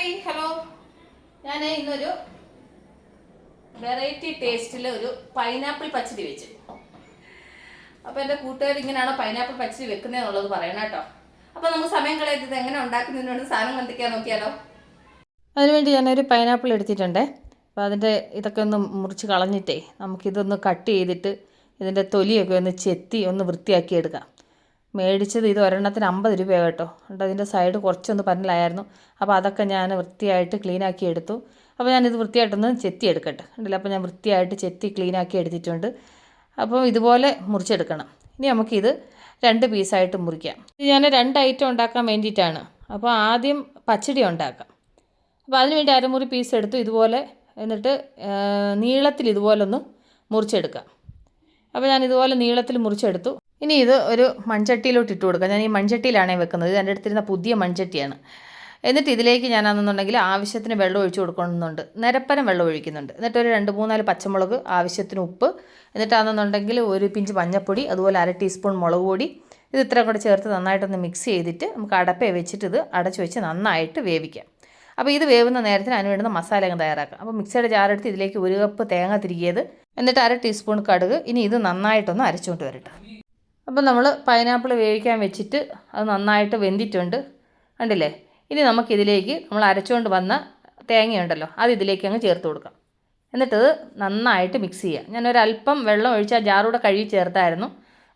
Hi hello ഞാൻ ഇന്നൊരു variety ടേസ്റ്റിൽ ഒരു പൈനാപ്പിൾ പച്ചടി വെച്ചു. അപ്പോൾ എന്റെ കൂട്ടുകാർ ഇങ്ങനെയാണോ പൈനാപ്പിൾ പച്ചടി വെക്കുന്നതെന്നുള്ളത് പറയണം കേട്ടോ. അപ്പോൾ നമുക്ക് സമയം കളയരുത് ഇത് എങ്ങനെ ഉണ്ടാക്കുന്നതിനോട് സാധനം കണ്ടിക്കാൻ നോക്കിയാലോ. അതിനുവേണ്ടി ഞാനൊരു പൈനാപ്പിൾ എടുത്തിട്ടുണ്ട്. അപ്പോൾ അതിന്റെ ഇതൊക്കെ ഒന്ന് മുറിച്ച് കളഞ്ഞിട്ടേ നമുക്കിതൊന്ന് കട്ട് ചെയ്തിട്ട് ഇതിന്റെ തൊലിയൊക്കെ ഒന്ന് ചെത്തി ഒന്ന് വൃത്തിയാക്കി എടുക്കാം മേടിച്ചത് ഇത് ഒരെണ്ണത്തിന് അമ്പത് രൂപ കേട്ടോ. എന്നിട്ട് അതിന്റെ സൈഡ് കുറച്ചൊന്ന് പന്നലായിരുന്നു അപ്പോൾ അതൊക്കെ ഞാൻ വൃത്തിയായിട്ട് ക്ലീനാക്കി എടുത്തു. അപ്പോൾ ഞാനിത് വൃത്തിയായിട്ടൊന്ന് ചെത്തി എടുക്കട്ടെ ഉണ്ടല്ലോ അപ്പോൾ ഞാൻ വൃത്തിയായിട്ട് ചെത്തി ക്ലീനാക്കി എടുത്തിട്ടുണ്ട്. അപ്പോൾ ഇതുപോലെ മുറിച്ചെടുക്കണം. ഇനി നമുക്കിത് രണ്ട് പീസായിട്ട് മുറിക്കാം. ഇത് ഞാൻ രണ്ട് ഐറ്റം ഉണ്ടാക്കാൻ വേണ്ടിയിട്ടാണ്. അപ്പോൾ ആദ്യം പച്ചടി ഉണ്ടാക്കാം. അപ്പോൾ അതിന് വേണ്ടി അരമുറി പീസ് എടുത്തു ഇതുപോലെ എന്നിട്ട് നീളത്തിൽ ഇതുപോലെ ഒന്ന് മുറിച്ചെടുക്കാം. അപ്പോൾ ഞാൻ ഇതുപോലെ നീളത്തിൽ മുറിച്ചെടുത്തു. ഇനി ഇത് ഒരു മൺചട്ടിയിലോട്ട് ഇട്ട് കൊടുക്കാം. ഞാൻ ഈ മൺചട്ടിയിലാണ് വെക്കുന്നത്. ഇത് എന്റെ അടുത്തിരുന്ന പുതിയ മൺചട്ടിയാണ്. എന്നിട്ട് ഇതിലേക്ക് ഞാനാണെന്നുണ്ടെങ്കിൽ ആവശ്യത്തിന് വെള്ളം ഒഴിച്ചു കൊടുക്കണമെന്നുണ്ട് നിരപ്പനം വെള്ളം ഒഴിക്കുന്നുണ്ട്. എന്നിട്ട് ഒരു രണ്ട് മൂന്നാൽ പച്ചമുളക് ആവശ്യത്തിന് ഉപ്പ് എന്നിട്ടാണെന്നുണ്ടെങ്കിൽ ഒരു പിഞ്ച് മഞ്ഞൾപ്പൊടി അതുപോലെ അര ടീസ്പൂൺ മുളക് പൊടി. ഇത് ഇത്രയും കൂടെ ചേർത്ത് നന്നായിട്ടൊന്ന് മിക്സ് ചെയ്തിട്ട് നമുക്ക് അടപ്പേ വെച്ചിട്ട് ഇത് അടച്ചു വെച്ച് നന്നായിട്ട് വേവിക്കാം. അപ്പോൾ ഇത് വേവുന്ന നേരത്തിന് അതിന് വേണ്ടുന്ന മസാല അങ്ങ് തയ്യാറാക്കാം. അപ്പോൾ മിക്സിയുടെ ജാറെടുത്ത് ഇതിലേക്ക് ഒരു കപ്പ് തേങ്ങ തിരികിയത്. എന്നിട്ട് അര ടീസ്പൂൺ കടുക്. ഇനി ഇത് നന്നായിട്ടൊന്ന് അരച്ചുകൊണ്ട് വരട്ടെ. അപ്പോൾ നമ്മൾ പൈനാപ്പിൾ വേവിക്കാൻ വെച്ചിട്ട് അത് നന്നായിട്ട് വെന്തിട്ടുണ്ട്. കണ്ടില്ലേ? ഇനി നമുക്കിതിലേക്ക് നമ്മൾ അരച്ചുകൊണ്ട് വന്ന തേങ്ങയുണ്ടല്ലോ അത് ഇതിലേക്ക് അങ്ങ് ചേർത്ത് കൊടുക്കാം. എന്നിട്ടത് നന്നായിട്ട് മിക്സ് ചെയ്യാം. ഞാനൊരല്പം വെള്ളം ഒഴിച്ച് ആ ജാറൂടെ കഴുകി ചേർത്തായിരുന്നു.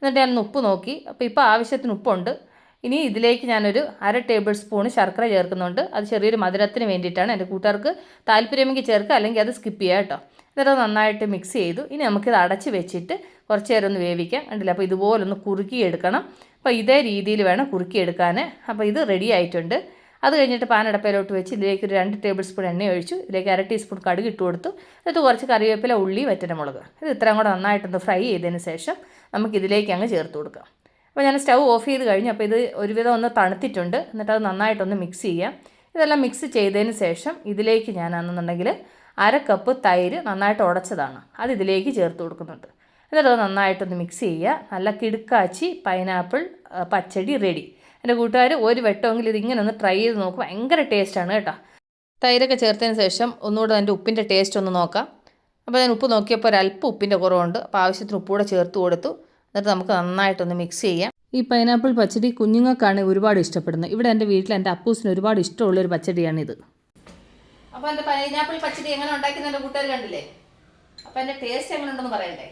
എന്നിട്ട് ഞാൻ ഉപ്പ് നോക്കി. അപ്പോൾ ഇപ്പോൾ ആവശ്യത്തിന് ഉപ്പുണ്ട്. ഇനി ഇതിലേക്ക് ഞാനൊരു അര ടേബിൾ സ്പൂൺ ശർക്കര ചേർക്കുന്നുണ്ട്. അത് ചെറിയൊരു മധുരത്തിന് വേണ്ടിയിട്ടാണ് എന്റെ കൂട്ടുകാർക്ക് താല്പര്യമെങ്കിൽ ചേർക്കുക അല്ലെങ്കിൽ അത് സ്കിപ്പ് ചെയ്യുക കേട്ടോ. എന്നിട്ട് നന്നായിട്ട് മിക്സ് ചെയ്തു. ഇനി നമുക്കിത് അടച്ച് വെച്ചിട്ട് കുറച്ച് നേരം ഒന്ന് വേവിക്കാം. കണ്ടില്ല? അപ്പോൾ ഇതുപോലൊന്ന് കുറുക്കിയെടുക്കണം. അപ്പോൾ ഇതേ രീതിയിൽ വേണം കുറുക്കിയെടുക്കാൻ. അപ്പോൾ ഇത് റെഡി ആയിട്ടുണ്ട്. അത് കഴിഞ്ഞിട്ട് പാനടപ്പയിലോട്ട് വെച്ച് ഇതിലേക്ക് ഒരു രണ്ട് ടേബിൾ സ്പൂൺ എണ്ണ ഒഴിച്ചു. ഇതിലേക്ക് അര ടീസ്പൂൺ കടുക് ഇട്ട് കൊടുത്തു. എന്നിട്ട് കുറച്ച് കറിവേപ്പില ഉള്ളി വറ്റനമുളക്. ഇത് ഇത്രയും കൂടെ നന്നായിട്ടൊന്ന് ഫ്രൈ ചെയ്തതിന് ശേഷം നമുക്ക് ഇതിലേക്ക് അങ്ങ് ചേർത്ത് കൊടുക്കാം. അപ്പോൾ ഞാൻ സ്റ്റൗ ഓഫ് ചെയ്ത് കഴിഞ്ഞു. അപ്പോൾ ഇത് ഒരുവിധം ഒന്ന് തണുത്തിട്ടുണ്ട്. എന്നിട്ട് അത് നന്നായിട്ടൊന്ന് മിക്സ് ചെയ്യാം. ഇതെല്ലാം മിക്സ് ചെയ്തതിന് ശേഷം ഇതിലേക്ക് ഞാനാണെന്നുണ്ടെങ്കിൽ അര കപ്പ് തൈര് നന്നായിട്ട് ഉടച്ചതാണ്. അത് ഇതിലേക്ക് ചേർത്ത് കൊടുക്കുന്നുണ്ട്. എന്നിട്ട് അത് നന്നായിട്ടൊന്ന് മിക്സ് ചെയ്യുക. നല്ല കിടുക്കാച്ചി പൈനാപ്പിൾ പച്ചടി റെഡി എന്റെ കൂട്ടുകാർ ഒരു വട്ടമെങ്കിലും ഇതിങ്ങനെ ഒന്ന് ട്രൈ ചെയ്ത് നോക്കും. ഭയങ്കര ടേസ്റ്റാണ് കേട്ടോ. തൈരൊക്കെ ചേർത്തതിന് ശേഷം ഒന്നുകൂടെ അതിന്റെ ഉപ്പിന്റെ ടേസ്റ്റ് ഒന്ന് നോക്കാം. അപ്പോൾ ഞാൻ ഉപ്പ് നോക്കിയപ്പോൾ ഒരല്പം ഉപ്പിന്റെ കുറവുണ്ട്. അപ്പോൾ ആവശ്യത്തിന് ഉപ്പ് കൂടെ ചേർത്ത് കൊടുത്തു. എന്നിട്ട് നമുക്ക് നന്നായിട്ടൊന്ന് മിക്സ് ചെയ്യാം. ഈ പൈനാപ്പിൾ പച്ചടി കുഞ്ഞുങ്ങൾക്കാണ് ഒരുപാട് ഇഷ്ടപ്പെടുന്നത്. ഇവിടെ എന്റെ വീട്ടിൽ എന്റെ അപ്പൂസിന് ഒരുപാട് ഇഷ്ടമുള്ള ഇഷ്ടമുള്ളൊരു പച്ചടിയാണിത് അപ്പോൾ എന്റെ പൈനാപ്പിൾ പച്ചടി എങ്ങനെ ഉണ്ടാക്കി എന്റെ കൂട്ടുകാർ കണ്ടില്ലേ? അപ്പോൾ എന്റെ ടേസ്റ്റ് എങ്ങനെ ഉണ്ടെന്ന് പറയണ്ടേ?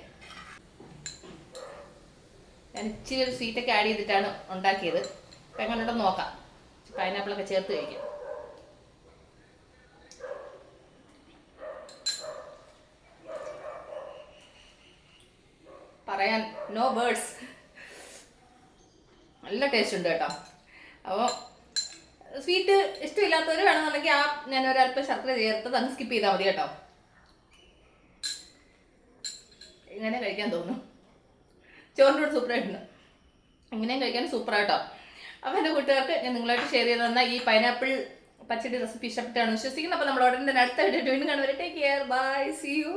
ഞാൻ ഇച്ചിരി ഒരു സ്വീറ്റൊക്കെ ആഡ് ചെയ്തിട്ടാണ് ഉണ്ടാക്കിയത്. അപ്പം എങ്ങനെയുണ്ടോ നോക്കാം. പൈനാപ്പിളൊക്കെ ചേർത്ത് കഴിക്കാം. പറയാൻ നോ വേർഡ്സ് നല്ല ടേസ്റ്റ് ഉണ്ട് കേട്ടോ. അപ്പോൾ സ്വീറ്റ് ഇഷ്ടമില്ലാത്തവർ വേണമെന്നുണ്ടെങ്കിൽ ആ ഞാൻ ഒരല്പം ശർക്കര ചേർത്ത് അങ്ങ് സ്കിപ്പ് ചെയ്താൽ മതി കേട്ടോ. ഇങ്ങനെ കഴിക്കാൻ തോന്നും ചോറിന്റെ കൂടെ സൂപ്പറായിട്ടുണ്ട് ഇങ്ങനെയും കഴിക്കാൻ സൂപ്പറായിട്ടോ അപ്പോൾ എന്റെ കൂട്ടുകാർക്ക് ഞാൻ നിങ്ങളായിട്ട് ഷെയർ ചെയ്ത് തന്ന ഈ പൈനാപ്പിൾ പച്ചടി റെസിപ്പി ഇഷ്ടപ്പെട്ടാണ് വിശ്വസിക്കുന്നത് അപ്പോൾ നമ്മൾ ഉടനെ അടുത്ത വീഡിയോ വീണ്ടും കാണുവരെ take care bye see you